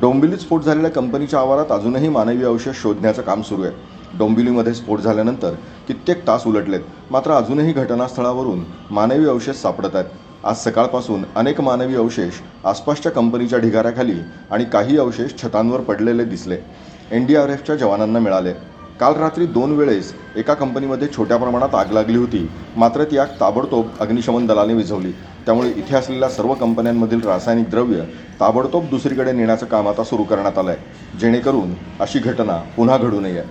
डोंबिवलीत स्फोट झालेल्या कंपनीच्या आवारात अजूनही मानवी अवशेष शोधण्याचं काम सुरू आहे. डोंबिवलीमध्ये स्फोट झाल्यानंतर कित्येक तास उलटलेत. मात्र अजूनही घटनास्थळावरून मानवी अवशेष सापडत आहेत. आज सकाळपासून अनेक मानवी अवशेष आसपासच्या कंपनीच्या ढिगाऱ्याखाली आणि काही अवशेष छतांवर पडलेले दिसले. एन डी आर एफच्या जवानांना मिळाले. काल रात्री दोन वेळेस एका कंपनीमध्ये छोट्या प्रमाणात आग लागली होती. मात्र ती आग ताबडतोब अग्निशमन दलाने विझवली. त्यामुळे इथे असलेल्या सर्व कंपन्यांमधील रासायनिक द्रव्य ताबडतोब दुसरीकडे नेण्याचं काम आता सुरू करण्यात आलं आहे जेणेकरून अशी घटना पुन्हा घडू नये.